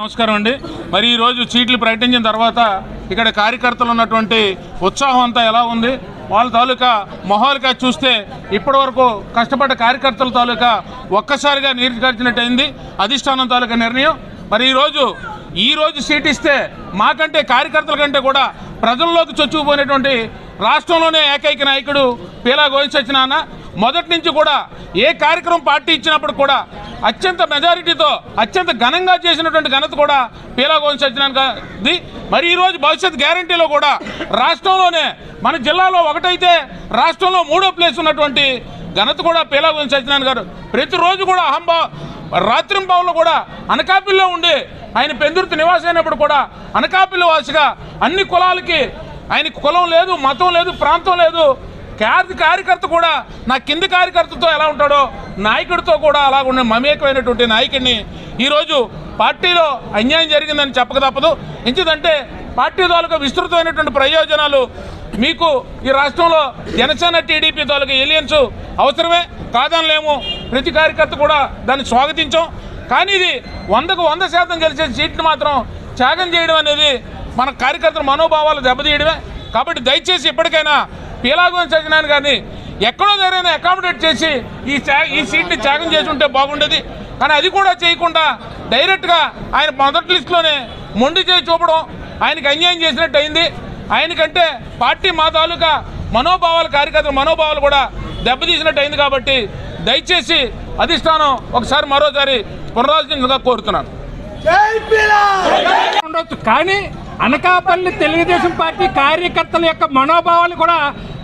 నమస్కారం అండి. మరి ఈరోజు చీట్లు ప్రకటించిన తర్వాత ఇక్కడ కార్యకర్తలు ఉన్నటువంటి ఉత్సాహం అంతా ఎలా ఉంది? వాళ్ళ తాలూకా మొహాలుగా చూస్తే ఇప్పటి వరకు కష్టపడ్డ కార్యకర్తల తాలూకా ఒక్కసారిగా నీరు అధిష్టానం తాలూకా నిర్ణయం. మరి ఈరోజు ఈ రోజు సీట్ ఇస్తే మాకంటే కార్యకర్తల కంటే కూడా ప్రజల్లోకి చొచ్చుకుపోయినటువంటి రాష్ట్రంలోనే ఏకైక నాయకుడు పీలా గోవింద్ సత్యనారాయణ. మొదటి నుంచి కూడా ఏ కార్యక్రమం పార్టీ ఇచ్చినప్పుడు కూడా అత్యంత మెజారిటీతో అత్యంత ఘనంగా చేసినటువంటి ఘనత కూడా పీలా గోవింద్ సత్యనారాయణ మరి ఈరోజు భవిష్యత్ గ్యారంటీలో కూడా రాష్ట్రంలోనే మన జిల్లాలో ఒకటైతే రాష్ట్రంలో మూడో ప్లేస్ ఉన్నటువంటి ఘనత కూడా పీలా సత్యనారాయణ గారు. ప్రతిరోజు కూడా అహంబా రాత్రింబావులో కూడా అనకాపిల్లో ఉండి ఆయన పెందుర్తి నివాసం అయినప్పుడు కూడా అనకాపిల్ల వాసిగా అన్ని కులాలకి ఆయన కులం లేదు మతం లేదు ప్రాంతం లేదు కార్య కార్యకర్త కూడా నా కింది కార్యకర్తతో ఎలా ఉంటాడో నాయకుడితో కూడా అలా మమేకమైనటువంటి నాయకుడిని ఈరోజు పార్టీలో అన్యాయం జరిగిందని చెప్పక తప్పదు. ఎందుకంటే పార్టీ తాలూకా విస్తృతమైనటువంటి ప్రయోజనాలు మీకు ఈ రాష్ట్రంలో జనసేన టీడీపీ తాలూకా ఎలియన్స్ అవసరమే. కాదనలేము. ప్రతి కార్యకర్త కూడా దాన్ని స్వాగతించాం. కానీ ఇది వందకు వంద శాతం గెలిచే సీట్ని మాత్రం త్యాగం చేయడం అనేది మన కార్యకర్తల మనోభావాలు దెబ్బతీయడమే. కాబట్టి దయచేసి ఎప్పటికైనా పీలాగోని సత్యనారాయణ గారిని ఎక్కడో దగ్గరైనా అకామిడేట్ చేసి ఈ ఈ సీట్ని త్యాగం చేసి ఉంటే బాగుండేది. కానీ అది కూడా చేయకుండా డైరెక్ట్గా ఆయన మొదటి లిస్టులోనే మొండి చేసి చూపడం ఆయనకి అన్యాయం చేసినట్టు అయింది. ఆయనకంటే పార్టీ మా తాలూకా మనోభావాలు కార్యకర్తల మనోభావాలు కూడా దెబ్బతీసినట్టు అయింది కాబట్టి దయచేసి అధిష్టానం ఒకసారి మరోసారి పునరాలోచించగా కోరుతున్నాను. ఉండొచ్చు. కానీ అనకాపల్లి తెలుగుదేశం పార్టీ కార్యకర్తల యొక్క మనోభావాలు కూడా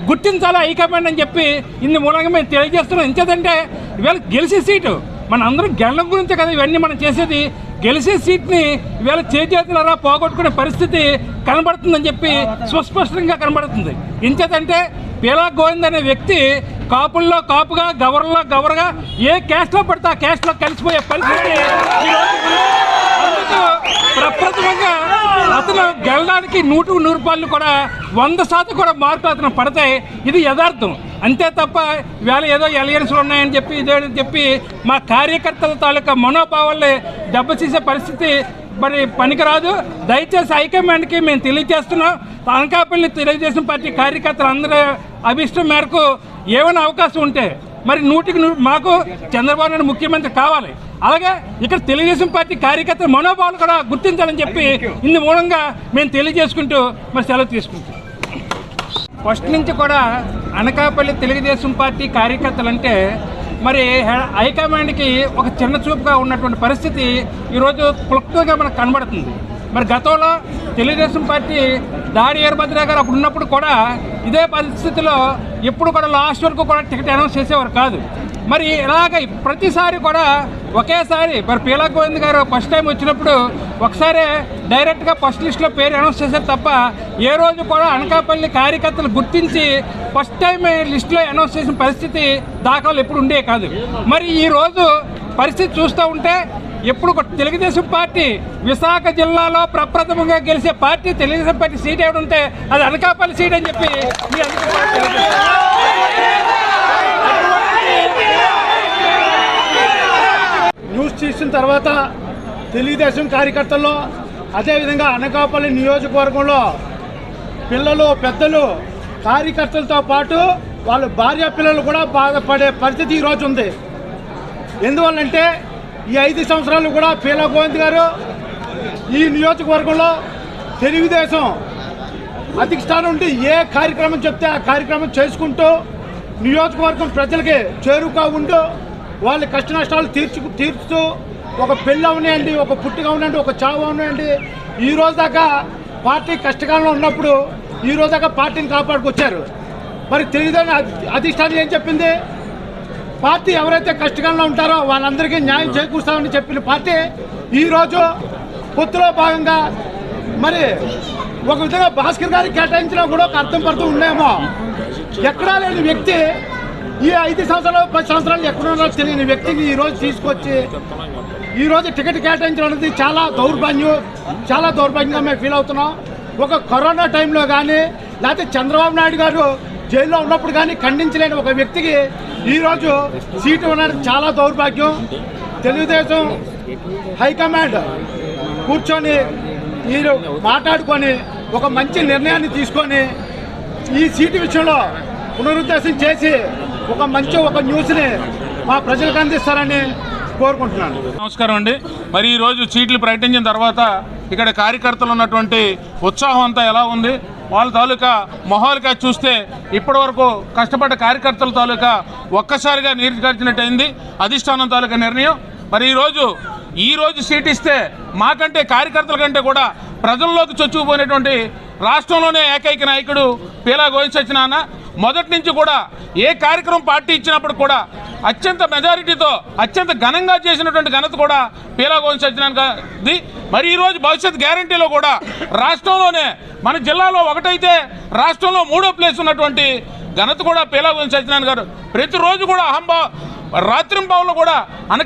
గుర్తించాలి హైకమాండ్ అని చెప్పి ఇన్ని మూలంగా మేము తెలియజేస్తున్నాం. ఎంచేదంటే ఇవాళ గెలిచే సీటు మన అందరం గెలడం గురించే కదా ఇవన్నీ మనం చేసేది. గెలిచే సీట్ని ఇవాళ చేతులరా పోగొట్టుకునే పరిస్థితి కనబడుతుందని చెప్పి సుస్పష్టంగా కనబడుతుంది. ఎంచేదంటే పీలా గోవింద్ అనే వ్యక్తి కాపుల్లో కాపుగా గవర్లో గవర్గా ఏ క్యాస్ట్లో పడితే ఆ క్యాస్ట్లో కలిసిపోయే పరిస్థితి ప్రప్రథమంగా అతను గెలడానికి నూటు నూరు రూపాయలు కూడా వంద శాతం కూడా మార్కులు అతను పడతాయి ఇది యథార్థం. అంతే తప్ప వేళ ఏదో ఎలయన్స్లు ఉన్నాయని చెప్పి ఇదేని చెప్పి మా కార్యకర్తల తాలూకా మనోభావాల్ని దెబ్బతీసే పరిస్థితి మరి పనికిరాదు. దయచేసి హైకమాండ్కి మేము తెలియజేస్తున్నాం. అనకాపల్లి తెలుగుదేశం పార్టీ కార్యకర్తలు అందరూ అభిష్టం మేరకు ఏమైనా అవకాశం ఉంటే మరి నూటికి మాకు చంద్రబాబు నాయుడు ముఖ్యమంత్రి కావాలి. అలాగే ఇక్కడ తెలుగుదేశం పార్టీ కార్యకర్తల మనోభావాలు కూడా గుర్తించాలని చెప్పి ఇందు మూలంగా మేము తెలియజేసుకుంటూ మరి సెలవు తీసుకుంటాం ఫస్ట్ నుంచి కూడా అనకాపల్లి తెలుగుదేశం పార్టీ కార్యకర్తలు అంటే మరి హైకమాండ్కి ఒక చిన్న చూపుగా ఉన్నటువంటి పరిస్థితి ఈరోజు క్లుప్తంగా మనకు కనబడుతుంది. మరి గతంలో తెలుగుదేశం పార్టీ దాడి వీరభద్ర గారు అప్పుడు ఉన్నప్పుడు కూడా ఇదే పరిస్థితిలో ఎప్పుడు కూడా లాస్ట్ వరకు కూడా టికెట్ అనౌన్స్ చేసేవారు కాదు. మరి ఇలాగ ప్రతిసారి కూడా ఒకేసారి మరి పీలా గోవింద్ గారు ఫస్ట్ టైం వచ్చినప్పుడు ఒకసారి డైరెక్ట్గా ఫస్ట్ లిస్ట్లో పేరు అనౌన్స్ చేశారు తప్ప ఏ రోజు కూడా అనకాపల్లి కార్యకర్తలు గుర్తించి ఫస్ట్ టైం లిస్టులో అనౌన్స్ చేసిన పరిస్థితి దాఖలు ఎప్పుడు ఉండే కాదు. మరి ఈరోజు పరిస్థితి చూస్తూ ఉంటే ఎప్పుడు తెలుగుదేశం పార్టీ విశాఖ జిల్లాలో ప్రప్రథమంగా గెలిచే పార్టీ తెలుగుదేశం పార్టీ సీట్ ఏమిటి ఉంటే అది అనకాపల్లి సీట్ అని చెప్పి న్యూస్ చేసిన తర్వాత తెలుగుదేశం కార్యకర్తల్లో అదేవిధంగా అనకాపల్లి నియోజకవర్గంలో పిల్లలు పెద్దలు కార్యకర్తలతో పాటు వాళ్ళ భార్య పిల్లలు కూడా బాధపడే పరిస్థితి ఈరోజు ఉంది. ఎందువల్లంటే ఈ ఐదు సంవత్సరాలు కూడా పీలా గోవింద్ గారు ఈ నియోజకవర్గంలో తెలుగుదేశం అధిష్టానం నుండి ఏ కార్యక్రమం చెప్తే ఆ కార్యక్రమం చేసుకుంటూ నియోజకవర్గం ప్రజలకి చేరుగా ఉంటూ వాళ్ళ కష్ట నష్టాలు తీర్చు తీర్చుతూ ఒక పెళ్ళి అవనియండి ఒక పుట్టుక అవనండి ఒక చావు అవనియండి ఈ రోజు దాకా పార్టీ కష్టకాలంలో ఉన్నప్పుడు ఈ రోజు దాకా పార్టీని కాపాడుకొచ్చారు. మరి తెలుగుదేశం అధిష్టానం ఏం చెప్పింది? పార్టీ ఎవరైతే కష్టకాలంలో ఉంటారో వాళ్ళందరికీ న్యాయం చేకూరుస్తామని చెప్పిన పార్టీ ఈరోజు పొత్తులో భాగంగా మరి ఒక విధంగా భాస్కర్ గారికి కేటాయించినా కూడా ఒక అర్థం పడుతూ ఉండేమో ఎక్కడా లేని వ్యక్తి ఈ ఐదు సంవత్సరాలు పది సంవత్సరాలు ఎక్కడున్నా తెలియని వ్యక్తిని ఈరోజు తీసుకొచ్చి ఈరోజు టికెట్ కేటాయించడం అనేది చాలా దౌర్భాగ్యం చాలా దౌర్భాగ్యంగా మేము ఫీల్ అవుతున్నాం. ఒక కరోనా టైంలో కానీ లేకపోతే చంద్రబాబు నాయుడు గారు జైల్లో ఉన్నప్పుడు కానీ ఖండించలేని ఒక వ్యక్తికి ఈరోజు సీటు ఉన్నది చాలా దౌర్భాగ్యం. తెలుగుదేశం హైకమాండ్ కూర్చొని మీరు మాట్లాడుకొని ఒక మంచి నిర్ణయాన్ని తీసుకొని ఈ సీటు విషయంలో పునరుద్దేశం చేసి ఒక మంచి ఒక న్యూస్ని మా ప్రజలకు అందిస్తారని కోరుకుంటున్నాను. నమస్కారం అండి. మరి ఈరోజు సీట్లు ప్రకటించిన తర్వాత ఇక్కడ కార్యకర్తలు ఉన్నటువంటి ఉత్సాహం అంతా ఎలా ఉంది? వాళ్ళ తాలూకా మొహాలుగా చూస్తే ఇప్పటివరకు కష్టపడ్డ కార్యకర్తల తాలూకా ఒక్కసారిగా నీరుగార్చినట్టయింది. అధిష్టానం తాలూకా నిర్ణయం. మరి ఈరోజు ఈ రోజు సీట్ ఇస్తే మాకంటే కార్యకర్తల కంటే కూడా ప్రజల్లోకి చొచ్చుకుపోయినటువంటి రాష్ట్రంలోనే ఏకైక నాయకుడు పీలా గోవింద సత్యనారాయణ. మొదటి నుంచి కూడా ఏ కార్యక్రమం పార్టీ ఇచ్చినప్పుడు కూడా అత్యంత మెజారిటీతో అత్యంత ఘనంగా చేసినటువంటి ఘనత కూడా పీలా గోవింద్ సత్యనారాయణ మరి ఈరోజు భవిష్యత్ గ్యారంటీలో కూడా రాష్ట్రంలోనే మన జిల్లాలో ఒకటైతే రాష్ట్రంలో మూడో ప్లేస్ ఉన్నటువంటి ఘనత కూడా పీలా గోవింద్ సత్యనారాయణ గారు. ప్రతిరోజు కూడా అహంభావ రాత్రింబావులో కూడా అన